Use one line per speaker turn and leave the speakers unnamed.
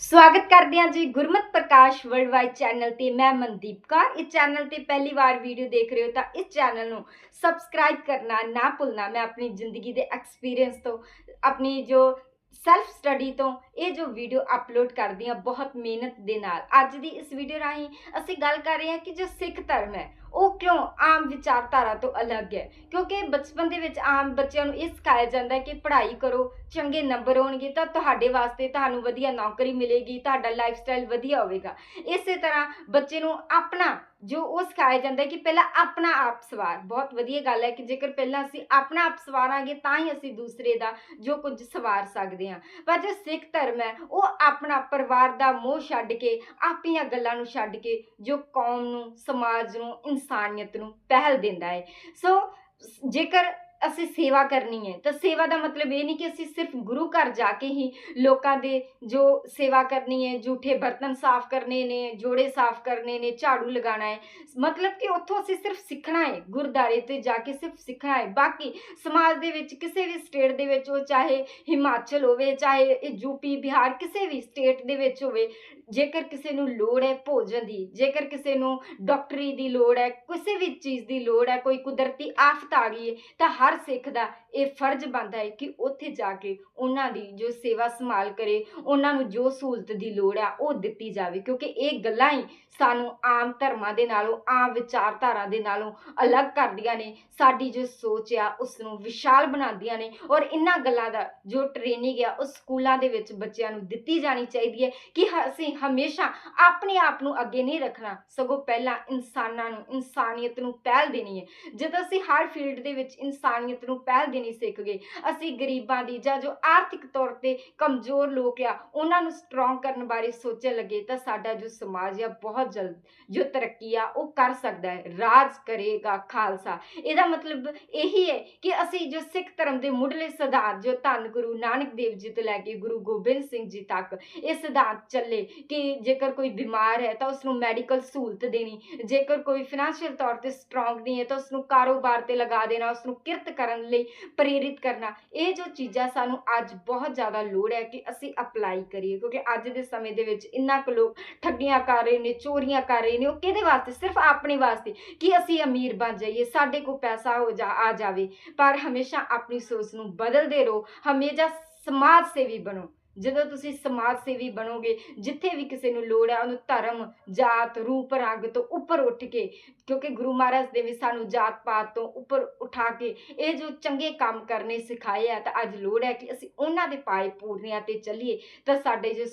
ਸਵਾਗਤ ਕਰਦੇ ਹਾਂ ਜੀ Gurmat Prakash world wide channel ਤੇ, ਮੈਂ ਮਨਦੀਪ ਕੌਰ। ਇਸ ਚੈਨਲ ਤੇ ਪਹਿਲੀ ਵਾਰ ਵੀਡੀਓ ਦੇਖ ਰਹੇ ਹੋ ਤਾਂ ਇਸ ਚੈਨਲ ਨੂੰ ਸਬਸਕ੍ਰਾਈਬ ਕਰਨਾ ਨਾ ਭੁੱਲਣਾ। ਮੈਂ ਆਪਣੀ ਜ਼ਿੰਦਗੀ ਦੇ ਐਕਸਪੀਰੀਅੰਸ ਤੋਂ, ਆਪਣੀ ਜੋ ਸੈਲਫ ਸਟੱਡੀ ਤੋਂ ਇਹ ਜੋ ਵੀਡੀਓ ਅਪਲੋਡ ਕਰਦੀ ਹਾਂ, ਬਹੁਤ ਮਿਹਨਤ ਦੇ ਨਾਲ। ਅੱਜ ਦੀ ਇਸ ਵੀਡੀਓ ਰਾਹੀਂ ਅਸੀਂ ਗੱਲ ਕਰ ਰਹੇ ਹਾਂ ਕਿ ਜੋ ਸਿੱਖ ਧਰਮ ਹੈ ਉਹ ਕਿਉਂ ਆਮ ਵਿਚਾਰਧਾਰਾ ਤੋਂ ਅਲੱਗ ਹੈ? ਕਿਉਂਕਿ ਬਚਪਨ ਦੇ ਵਿੱਚ ਆਮ ਬੱਚਿਆਂ ਨੂੰ ਇਹ ਸਿਖਾਇਆ ਜਾਂਦਾ ਹੈ ਕਿ ਪੜ੍ਹਾਈ ਕਰੋ, ਚੰਗੇ ਨੰਬਰ ਹੋਣਗੇ ਤਾਂ ਤੁਹਾਡੇ ਵਾਸਤੇ ਤੁਹਾਨੂੰ ਵਧੀਆ ਨੌਕਰੀ ਮਿਲੇਗੀ, ਤੁਹਾਡਾ ਲਾਈਫ ਸਟਾਈਲ ਵਧੀਆ ਹੋਵੇਗਾ। ਇਸੇ ਤਰ੍ਹਾਂ ਬੱਚੇ ਨੂੰ ਆਪਣਾ ਜੋ ਉਹ ਸਿਖਾਇਆ ਜਾਂਦਾ ਹੈ ਕਿ ਪਹਿਲਾਂ ਆਪਣਾ ਆਪ ਸਵਾਰ। ਬਹੁਤ ਵਧੀਆ ਗੱਲ ਹੈ ਕਿ ਜੇਕਰ ਪਹਿਲਾਂ ਅਸੀਂ ਆਪਣਾ ਆਪ ਸਵਾਰਾਂਗੇ ਤਾਂ ਹੀ ਅਸੀਂ ਦੂਸਰੇ ਦਾ ਜੋ ਕੁਝ ਸਵਾਰ ਸਕਦੇ ਹਾਂ। ਪਰ ਜੋ ਸਿੱਖ ਧਰਮ ਹੈ, ਉਹ ਆਪਣਾ ਪਰਿਵਾਰ ਦਾ ਮੋਹ ਛੱਡ ਕੇ, ਆਪਣੀਆਂ ਗੱਲਾਂ ਨੂੰ ਛੱਡ ਕੇ ਜੋ ਕੌਮ ਨੂੰ, ਸਮਾਜ ਨੂੰ ਇਨਸਾਨੀਅਤ ਨੂੰ ਪਹਿਲ ਦਿੰਦਾ ਹੈ। ਸੋ ਜੇਕਰ ਅਸੀਂ ਸੇਵਾ ਕਰਨੀ ਹੈ। ਤਾਂ ਸੇਵਾ ਦਾ ਮਤਲਬ ਇਹ ਨਹੀਂ ਕਿ ਅਸੀਂ ਸਿਰਫ ਗੁਰੂ ਘਰ ਜਾ ਕੇ ਹੀ ਲੋਕਾਂ ਦੇ ਜੋ ਸੇਵਾ ਕਰਨੀ ਹੈ ਝੂਠੇ ਬਰਤਨ ਸਾਫ਼ ਕਰਨੇ ਨੇ, ਜੋੜੇ ਸਾਫ਼ ਕਰਨੇ ਨੇ, ਝਾੜੂ ਲਗਾਉਣਾ ਹੈ। ਮਤਲਬ ਕਿ ਉੱਥੋਂ ਅਸੀਂ ਸਿਰਫ ਸਿੱਖਣਾ ਹੈ, ਗੁਰਦਾਰੇ ਤੇ ਜਾ ਕੇ ਸਿਰਫ ਸਿੱਖਣਾ ਹੈ। ਬਾਕੀ ਸਮਾਜ ਦੇ ਵਿੱਚ ਕਿਸੇ ਵੀ ਸਟੇਟ ਦੇ ਵਿੱਚ ਉਹ ਚਾਹੇ ਹਿਮਾਚਲ ਹੋਵੇ, ਚਾਹੇ ਇਹ ਯੂਪੀ ਬਿਹਾਰ ਕਿਸੇ ਵੀ ਸਟੇਟ ਦੇ ਵਿੱਚ ਹੋਵੇ, ਜੇਕਰ ਕਿਸੇ ਨੂੰ ਲੋੜ ਹੈ ਭੋਜਨ ਦੀ, ਜੇਕਰ ਕਿਸੇ ਨੂੰ ਡਾਕਟਰੀ ਦੀ ਲੋੜ ਹੈ, ਕਿਸੇ ਵੀ ਚੀਜ਼ ਦੀ ਲੋੜ ਹੈ, ਕੋਈ ਕੁਦਰਤੀ ਆਫਤ ਆ ਗਈ ਹੈ, ਤਾਂ ਹਰ ਸਿੱਖ ਦਾ ਇਹ ਫਰਜ਼ ਬਣਦਾ ਹੈ ਕਿ ਉੱਥੇ ਜਾ ਕੇ ਉਹਨਾਂ ਦੀ ਜੋ ਸੇਵਾ ਸੰਭਾਲ ਕਰੇ, ਉਹਨਾਂ ਨੂੰ ਜੋ ਸਹੂਲਤ ਦੀ ਲੋੜ ਆ, ਉਹ ਦਿੱਤੀ ਜਾਵੇ। ਕਿਉਂਕਿ ਇਹ ਗੱਲਾਂ ਹੀ ਸਾਨੂੰ ਆਮ ਧਰਮਾਂ ਦੇ ਨਾਲੋਂ, ਆਮ ਵਿਚਾਰਧਾਰਾ ਦੇ ਨਾਲੋਂ ਅਲੱਗ ਕਰਦੀਆਂ ਨੇ। ਸਾਡੀ ਜੋ ਸੋਚ ਆ ਉਸ ਨੂੰ ਵਿਸ਼ਾਲ ਬਣਾਉਂਦੀਆਂ ਨੇ ਔਰ ਇਹਨਾਂ ਗੱਲਾਂ ਦਾ ਜੋ ਟ੍ਰੇਨਿੰਗ ਆ, ਉਹ ਸਕੂਲਾਂ ਦੇ ਵਿੱਚ ਬੱਚਿਆਂ ਨੂੰ ਦਿੱਤੀ ਜਾਣੀ ਚਾਹੀਦੀ ਹੈ ਕਿ ਅਸੀਂ ਹਮੇਸ਼ਾ ਆਪਣੇ ਆਪ ਨੂੰ ਅੱਗੇ ਨਹੀਂ ਰੱਖਣਾ। ਸਗੋਂ ਪਹਿਲਾਂ ਇਨਸਾਨਾਂ ਨੂੰ, ਇਨਸਾਨੀਅਤ ਨੂੰ ਪਹਿਲ ਦੇਣੀ ਹੈ। ਜਦੋਂ ਅਸੀਂ ਹਰ ਫੀਲਡ ਦੇ ਵਿੱਚ ਇਨਸਾਨ ਇਨਸਾਨੀਅਤ ਨੂੰ ਪਹਿਲ ਦੇਣੀ ਸਿੱਖ ਗਏ। ਅਸੀਂ ਗਰੀਬਾਂ ਦੀ ਜਾਂ ਜੋ ਆਰਥਿਕ ਤੌਰ ਤੇ ਕਮਜ਼ੋਰ ਲੋਕ ਆ, ਉਹਨਾਂ ਨੂੰ ਸਟਰੋਂਗ ਕਰਨ ਬਾਰੇ ਸੋਚਣ ਲੱਗੇ ਤਾਂ ਸਾਡਾ ਜੋ ਸਮਾਜ ਆ, ਬਹੁਤ ਜਲਦ ਜੋ ਤਰੱਕੀ ਆ, ਉਹ ਕਰ ਸਕਦਾ ਹੈ। ਰਾਜ ਕਰੇਗਾ ਖਾਲਸਾ। ਇਹਦਾ ਮਤਲਬ ਇਹੀ ਹੈ ਕਿ ਅਸੀਂ ਜੋ ਸਿੱਖ ਧਰਮ ਦੇ ਮੁੱਢਲੇ ਸਿਧਾਂਤ, ਜੋ ਧੰਨ ਗੁਰੂ ਨਾਨਕ ਦੇਵ ਜੀ ਤੋਂ ਲੈ ਕੇ ਗੁਰੂ ਗੋਬਿੰਦ ਸਿੰਘ ਜੀ ਤੱਕ, ਇਹ ਸਿਧਾਂਤ ਚੱਲੇ ਕਿ ਜੇਕਰ ਕੋਈ ਬਿਮਾਰ ਹੈ ਤਾਂ ਉਸ ਨੂੰ ਮੈਡੀਕਲ ਸਹੂਲਤ ਦੇਣੀ। ਜੇਕਰ ਕੋਈ ਫਾਈਨੈਂਸ਼ੀਅਲ ਤੌਰ ਤੇ ਸਟਰੋਂਗ ਨਹੀਂ ਹੈ ਤਾਂ ਉਸ ਨੂੰ ਕਾਰੋਬਾਰ ਤੇ ਲਗਾ ਦੇਣਾ ਉਸ ਨੂੰ ਕਿਰਤ ਕਰਨ ਲਈ, ਪ੍ਰੇਰਿਤ ਕਰਨਾ, ਇਹ ਜੋ ਚੀਜ਼ਾਂ ਸਾਨੂੰ ਅੱਜ ਬਹੁਤ ਜ਼ਿਆਦਾ ਲੋੜ ਹੈ ਕਿ ਅਸੀਂ ਅਪਲਾਈ ਕਰੀਏ, ਕਿਉਂਕਿ ਅੱਜ ਦੇ ਸਮੇਂ ਦੇ ਵਿੱਚ ਇੰਨਾ ਕੁ ਲੋਕ ਠੱਗੀਆਂ ਕਰ ਰਹੇ ਨੇ, ਚੋਰੀਆਂ ਕਰ ਰਹੇ ਨੇ, ਉਹ ਕਿਹਦੇ ਵਾਸਤੇ? ਸਿਰਫ ਆਪਣੇ ਵਾਸਤੇ ਕਿ ਅਸੀਂ ਅਮੀਰ ਬਣ ਜਾਈਏ, ਸਾਡੇ ਕੋਲ ਪੈਸਾ ਹੋ ਜਾ, ਆ ਜਾਵੇ, ਪਰ ਹਮੇਸ਼ਾ ਆਪਣੀ ਸੋਚ ਨੂੰ ਬਦਲਦੇ ਰਹੋ, ਹਮੇਸ਼ਾ ਸਮਾਜ ਸੇਵੀ ਬਣੋ। ਜਦੋਂ ਤੁਸੀਂ ਸਮਾਜ ਸੇਵੀ ਬਣੋਗੇ, ਜਿੱਥੇ ਵੀ ਕਿਸੇ ਨੂੰ ਲੋੜ ਹੈ, ਉਹਨੂੰ ਧਰਮ, ਜਾਤ, ਰੂਪ, ਰੰਗ ਤੋਂ ਉੱਪਰ ਉੱਠ ਕੇ, ਕਿਉਂਕਿ ਗੁਰੂ ਮਹਾਰਾਜ ਨੇ ਵੀ ਸਾਨੂੰ ਜਾਤ ਪਾਤ ਤੋਂ ਉੱਪਰ ਉਠਾ ਕੇ ਇਹ ਜੋ ਚੰਗੇ ਕੰਮ ਕਰਨੇ ਸਿਖਾਏ ਆ, ਤਾਂ ਅੱਜ ਲੋੜ ਹੈ ਕਿ ਅਸੀਂ ਉਹਨਾਂ ਦੇ ਪਾਏ ਪੂਰਨਿਆਂ ਤੇ ਚੱਲੀਏ, ਤਾਂ ਸਾਡੇ ਜੋ